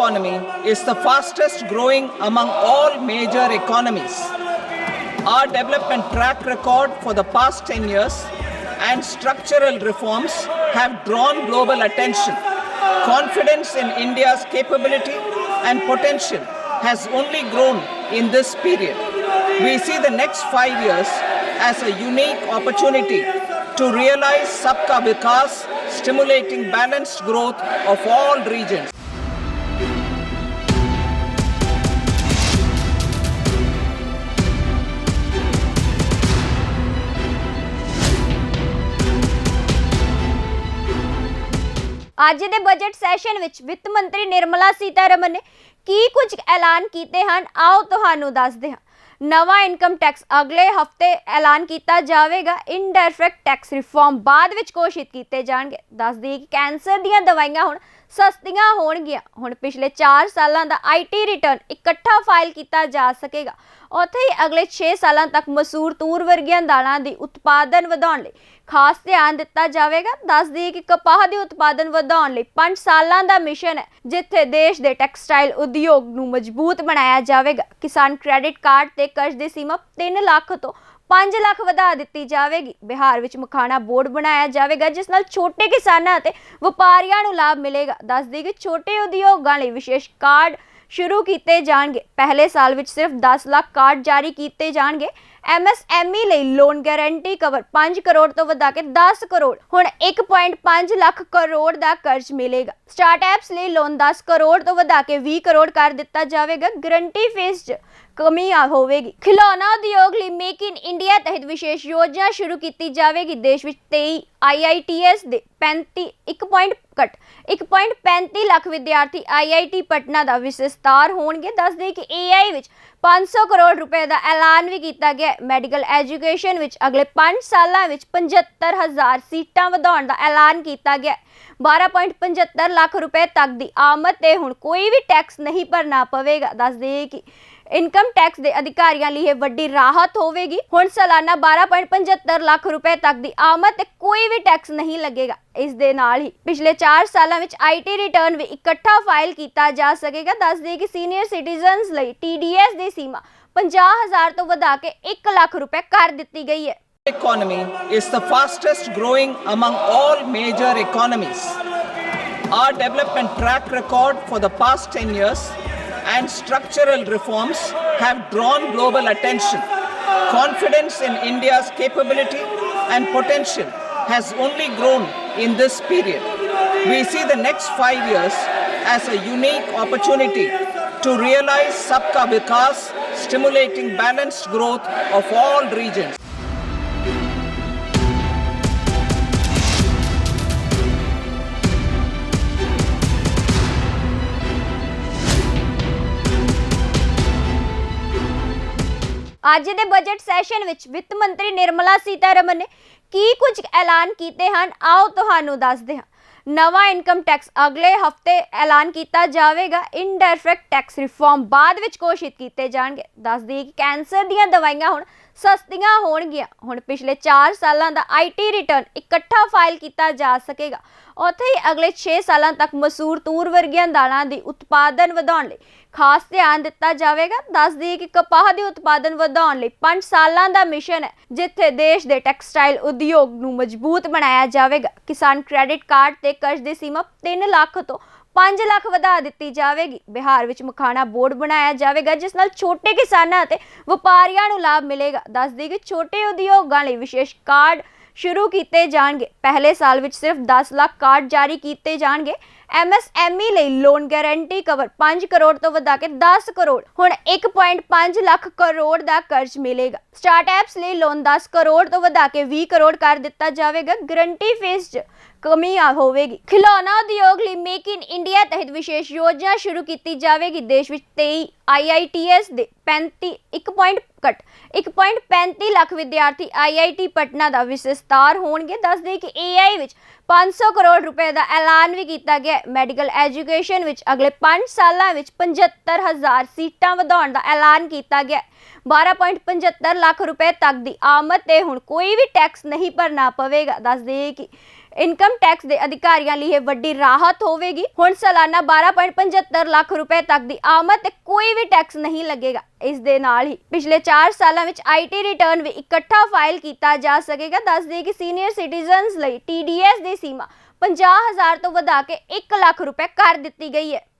economy is the fastest growing among all major economies. Our development track record for the past 10 years and structural reforms have drawn global attention. Confidence in India's capability and potential has only grown in this period. We see the next five years as a unique opportunity to realize Sabka Vikas, stimulating balanced growth of all regions. ਅੱਜ ਦੇ budget session ਵਿੱਚ ਵਿੱਤ ਮੰਤਰੀ ਨਿਰਮਲਾ ਸੀਤਾਰਮਨ ਨੇ ਕੀ ਕੁਝ ਐਲਾਨ ਕੀਤੇ ਹਨ, ਆਓ ਤੁਹਾਨੂੰ ਦੱਸਦੇ ਹਾਂ। ਨਵਾਂ ਇਨਕਮ ਟੈਕਸ ਅਗਲੇ ਹਫ਼ਤੇ ਐਲਾਨ ਕੀਤਾ ਜਾਵੇਗਾ। ਇਨਡਾਇਰੈਕਟ ਟੈਕਸ ਰਿਫਾਰਮ ਬਾਅਦ ਵਿੱਚ ਘੋਸ਼ਿਤ ਕੀਤੇ ਜਾਣਗੇ। ਦੱਸ ਦਈਏ ਕਿ ਕੈਂਸਰ ਦੀਆਂ ਦਵਾਈਆਂ ਹੁਣ ਸਸਤੀਆਂ ਹੋਣਗੀਆਂ। ਹੁਣ ਪਿਛਲੇ 4 ਸਾਲਾਂ ਦਾ ਆਈਟੀ ਰਿਟਰਨ ਇਕੱਠਾ ਫਾਈਲ ਕੀਤਾ ਜਾ ਸਕੇਗਾ। ਉੱਥੇ ਹੀ ਅਗਲੇ 6 ਸਾਲਾਂ ਤੱਕ ਮਸੂਰ ਤੂਰ ਵਰਗੀਆਂ ਦਾਲਾਂ ਦੀ ਉਤਪਾਦਨ ਵਧਾਉਣ ਲਈ ਖਾਸ ਧਿਆਨ ਦਿੱਤਾ ਜਾਵੇਗਾ। ਦੱਸ ਦਈਏ ਕਿ ਕਪਾਹ ਦੇ ਉਤਪਾਦਨ ਵਧਾਉਣ ਲਈ 5 ਸਾਲਾਂ ਦਾ ਮਿਸ਼ਨ ਹੈ, ਜਿੱਥੇ ਦੇਸ਼ ਦੇ ਟੈਕਸਟਾਈਲ ਉਦਯੋਗ ਨੂੰ ਮਜ਼ਬੂਤ ਬਣਾਇਆ ਜਾਵੇਗਾ। ਕਿਸਾਨ ਕ੍ਰੈਡਿਟ ਕਾਰਡ ਤੇ ਕਰਜ਼ ਦੀ ਸੀਮਾ 3 ਲੱਖ ਤੋਂ 5 ਲੱਖ ਵਧਾ ਦਿੱਤੀ ਜਾਵੇਗੀ। ਬਿਹਾਰ ਵਿੱਚ ਮਖਾਣਾ ਬੋਰਡ ਬਣਾਇਆ ਜਾਵੇਗਾ, ਜਿਸ ਨਾਲ ਛੋਟੇ ਕਿਸਾਨਾਂ ਅਤੇ ਵਪਾਰੀਆਂ ਨੂੰ ਲਾਭ ਮਿਲੇਗਾ। ਦੱਸ ਦਈਏ ਕਿ ਛੋਟੇ ਉਦਯੋਗਾਂ ਲਈ ਵਿਸ਼ੇਸ਼ ਕਾਰਡ ਸ਼ੁਰੂ ਕੀਤੇ ਜਾਣਗੇ। ਪਹਿਲੇ ਸਾਲ ਵਿੱਚ ਸਿਰਫ 10 ਲੱਖ ਕਾਰਡ ਜਾਰੀ ਕੀਤੇ ਜਾਣਗੇ। ਐਮਐਸਐਮਈ ਲਈ ਲੋਨ ਗਾਰੰਟੀ ਕਵਰ 5 ਕਰੋੜ ਤੋਂ ਵਧਾ ਕੇ 10 ਕਰੋੜ। ਹੁਣ 1.5 ਲੱਖ ਕਰੋੜ ਦਾ ਕਰਜ਼ ਮਿਲੇਗਾ। ਸਟਾਰਟਅਪਸ ਲਈ ਲੋਨ 10 ਕਰੋੜ ਤੋਂ ਵਧਾ ਕੇ 20 ਕਰੋੜ ਕਰ ਦਿੱਤਾ ਜਾਵੇਗਾ। ਗਾਰੰਟੀ ਫੇਸ 'ਚ ਕਮੀ ਆ ਹੋਵੇਗੀ। ਖਿਲੌਣਾ ਉਦਯੋਗ ਲਈ ਮੇਕ ਇਨ ਇੰਡੀਆ ਤਹਿਤ ਵਿਸ਼ੇਸ਼ ਯੋਜਨਾ ਸ਼ੁਰੂ ਕੀਤੀ ਜਾਵੇਗੀ। ਦੇਸ਼ ਵਿੱਚ 23 ਆਈਆਈਟੀਐਸ ਦੇ 35 1 ਪੁਆਇੰਟ ਘਟ 1.35 ਲੱਖ ਵਿਦਿਆਰਥੀ ਆਈਆਈਟੀ ਪਟਨਾ ਦਾ ਵਿਸ਼ੇਸਤਾਰ ਹੋਣਗੇ। ਦੱਸਦੇ ਕਿ ਏਆਈ ਵਿੱਚ 500 ਕਰੋੜ ਰੁਪਏ ਦਾ ਐਲਾਨ ਵੀ ਕੀਤਾ ਗਿਆ ਮੈਡੀਕਲ ਐਜੂਕੇਸ਼ਨ ਵਿੱਚ ਅਗਲੇ 5 ਸਾਲਾਂ ਵਿੱਚ 75000 ਸੀਟਾਂ ਵਧਾਉਣ ਦਾ ਐਲਾਨ ਕੀਤਾ ਗਿਆ 12.75 ਲੱਖ ਰੁਪਏ ਤੱਕ ਦੀ ਆਮਦ ਤੇ ਹੁਣ ਕੋਈ ਵੀ ਟੈਕਸ ਨਹੀਂ ਭਰਨਾ ਪਵੇਗਾ। ਦੱਸਦੇ ਕਿ ਇਨਕਮ ਟੈਕਸ ਦੇ ਅਧਿਕਾਰੀਆਂ ਲਈ ਇਹ ਵੱਡੀ ਰਾਹਤ ਹੋਵੇਗੀ। ਹੁਣ ਸਾਲਾਨਾ 12.75 ਲੱਖ ਰੁਪਏ ਤੱਕ ਦੀ ਆਮਦ ਤੇ ਕੋਈ ਵੀ ਟੈਕਸ ਨਹੀਂ ਲੱਗੇਗਾ। ਇਸ ਦੇ ਨਾਲ ਹੀ ਪਿਛਲੇ 4 ਸਾਲਾਂ ਵਿੱਚ ਆਈਟੀ ਰਿਟਰਨ ਵੀ ਇਕੱਠਾ ਫਾਈਲ ਕੀਤਾ ਜਾ ਸਕੇਗਾ। ਦੱਸ ਦਈਏ ਕਿ ਸੀਨੀਅਰ ਸਿਟੀਜ਼ਨਸ ਲਈ ਟੀਡੀਐਸ ਦੀ ਸੀਮਾ 50000 ਤੋਂ ਵਧਾ ਕੇ 1 ਲੱਖ ਰੁਪਏ ਕਰ ਦਿੱਤੀ ਗਈ ਹੈ। Economy is the fastest growing among all major economies. Our development track record for the past 10 years and structural reforms have drawn global attention. Confidence in India's capability and potential has only grown in this period. We see the next five years as a unique opportunity to realize Sabka Vikas, stimulating balanced growth of all regions. ਅੱਜ ਦੇ budget session ਵਿੱਚ ਵਿੱਤ ਮੰਤਰੀ ਨਿਰਮਲਾ ਸੀਤਾਰਮਨ ਨੇ ਕੀ ਕੁਝ ਐਲਾਨ ਕੀਤੇ ਹਨ? ਆਓ ਤੁਹਾਨੂੰ ਦੱਸਦੇ ਹਾਂ। ਨਵਾਂ ਇਨਕਮ ਟੈਕਸ ਅਗਲੇ ਹਫ਼ਤੇ ਐਲਾਨ ਕੀਤਾ ਜਾਵੇਗਾ। ਇਨਡਾਇਰੈਕਟ ਟੈਕਸ ਰਿਫਾਰਮ ਬਾਅਦ ਵਿੱਚ ਘੋਸ਼ਿਤ ਕੀਤੇ ਜਾਣਗੇ। ਦੱਸ ਦਈਏ ਕਿ ਕੈਂਸਰ ਦੀਆਂ ਦਵਾਈਆਂ ਹੁਣ ਸਸਤੀਆਂ ਹੋਣਗੀਆਂ। ਹੁਣ ਪਿਛਲੇ 4 ਸਾਲਾਂ ਦਾ ਆਈਟੀ ਰਿਟਰਨ ਇਕੱਠਾ ਫਾਈਲ ਕੀਤਾ ਜਾ ਸਕੇਗਾ। ਉੱਥੇ ਹੀ ਅਗਲੇ 6 ਸਾਲਾਂ ਤੱਕ ਮਸੂਰ ਤੂਰ ਵਰਗੀਆਂ ਦਾਲਾਂ ਦੀ ਉਤਪਾਦਨ ਵਧਾਉਣ ਲਈ ਖਾਸ ਧਿਆਨ ਦਿੱਤਾ ਜਾਵੇਗਾ। ਦੱਸ ਦਈਏ ਕਿ ਕਪਾਹ ਦੇ ਉਤਪਾਦਨ ਵਧਾਉਣ ਲਈ 5 ਸਾਲਾਂ ਦਾ ਮਿਸ਼ਨ ਹੈ, ਜਿੱਥੇ ਦੇਸ਼ ਦੇ ਟੈਕਸਟਾਈਲ ਉਦਯੋਗ ਨੂੰ ਮਜ਼ਬੂਤ ਬਣਾਇਆ ਜਾਵੇਗਾ। ਕਿਸਾਨ ਕ੍ਰੈਡਿਟ ਕਾਰਡ ਤੇ ਕਰਜ਼ ਦੀ ਸੀਮਾ 3 ਲੱਖ ਤੋਂ 5 ਲੱਖ ਵਧਾ ਦਿੱਤੀ ਜਾਵੇਗੀ। ਬਿਹਾਰ ਵਿੱਚ ਮਖਾਣਾ ਬੋਰਡ ਬਣਾਇਆ ਜਾਵੇਗਾ, ਜਿਸ ਨਾਲ ਛੋਟੇ ਕਿਸਾਨਾਂ ਅਤੇ ਵਪਾਰੀਆਂ ਨੂੰ ਲਾਭ ਮਿਲੇਗਾ। ਦੱਸ ਦਈਏ ਕਿ ਛੋਟੇ ਉਦਯੋਗਾਂ ਲਈ ਵਿਸ਼ੇਸ਼ ਕਾਰਡ ਸ਼ੁਰੂ ਕੀਤੇ ਜਾਣਗੇ। ਪਹਿਲੇ ਸਾਲ ਵਿੱਚ ਸਿਰਫ 10 ਲੱਖ ਕਾਰਡ ਜਾਰੀ ਕੀਤੇ ਜਾਣਗੇ। ਐਮਐਸਐਮਈ ਲਈ ਲੋਨ ਗਾਰੰਟੀ ਕਵਰ 5 ਕਰੋੜ ਤੋਂ ਵਧਾ ਕੇ 10 ਕਰੋੜ, ਹੁਣ 1.5 ਲੱਖ ਕਰੋੜ ਦਾ ਕਰਜ਼ ਮਿਲੇਗਾ। ਸਟਾਰਟਅਪਸ ਲਈ ਲੋਨ 10 ਕਰੋੜ ਤੋਂ ਵਧਾ ਕੇ 20 ਕਰੋੜ ਕਰ ਦਿੱਤਾ ਜਾਵੇਗਾ। ਗਾਰੰਟੀ ਫੀਸ 'ਚ ਕਮੀ ਆ ਹੋਵੇਗੀ। ਖਿਲੌਣਾ ਉਦਯੋਗ ਲਈ ਮੇਕ ਇਨ ਇੰਡੀਆ ਤਹਿਤ ਵਿਸ਼ੇਸ਼ ਯੋਜਨਾ ਸ਼ੁਰੂ ਕੀਤੀ ਜਾਵੇਗੀ। ਦੇਸ਼ ਵਿੱਚ 23 ਆਈਆਈਟੀਐਸ ਦੇ 35 1 ਪੁਆਇੰਟ ਘਟ 1.35 ਲੱਖ ਵਿਦਿਆਰਥੀ ਆਈਆਈਟੀ ਪਟਨਾ ਦਾ ਵਿਸਤਾਰ ਹੋਣਗੇ। ਦੱਸਦੇ ਕਿ ਏਆਈ ਵਿੱਚ 500 ਕਰੋੜ ਰੁਪਏ ਦਾ ਐਲਾਨ ਵੀ ਕੀਤਾ ਗਿਆ ਮੈਡੀਕਲ ਐਜੂਕੇਸ਼ਨ ਵਿੱਚ ਅਗਲੇ 5 ਸਾਲਾਂ ਵਿੱਚ 75000 ਸੀਟਾਂ ਵਧਾਉਣ ਦਾ ਐਲਾਨ ਕੀਤਾ ਗਿਆ 12.75 ਲੱਖ ਰੁਪਏ ਤੱਕ ਦੀ ਆਮਦ ਤੇ ਹੁਣ ਕੋਈ ਵੀ ਟੈਕਸ ਨਹੀਂ ਭਰਨਾ ਪਵੇਗਾ। ਦੱਸ ਦੱਸਦੇ ਕਿ ਇਨਕਮ ਟੈਕਸ ਦੇ ਅਧਿਕਾਰੀਆਂ ਲਈ ਇਹ ਵੱਡੀ ਰਾਹਤ ਹੋਵੇਗੀ। ਹੁਣ ਸਾਲਾਨਾ 12.75 ਲੱਖ ਰੁਪਏ ਤੱਕ ਦੀ ਆਮਦ ਤੇ ਕੋਈ ਵੀ ਟੈਕਸ ਨਹੀਂ ਲੱਗੇਗਾ। ਇਸ ਦੇ ਨਾਲ ਹੀ ਪਿਛਲੇ 4 ਸਾਲਾਂ ਵਿੱਚ ਆਈਟੀ ਰਿਟਰਨ ਵੀ ਇਕੱਠਾ ਫਾਈਲ ਕੀਤਾ ਜਾ ਸਕੇਗਾ। ਦੱਸ ਦਈਏ ਕਿ ਸੀਨੀਅਰ ਸਿਟੀਜ਼ਨਸ ਲਈ TDS ਦੀ ਸੀਮਾ 50000 ਤੋਂ ਵਧਾ ਕੇ 1 ਲੱਖ ਰੁਪਏ ਕਰ ਦਿੱਤੀ ਗਈ ਹੈ।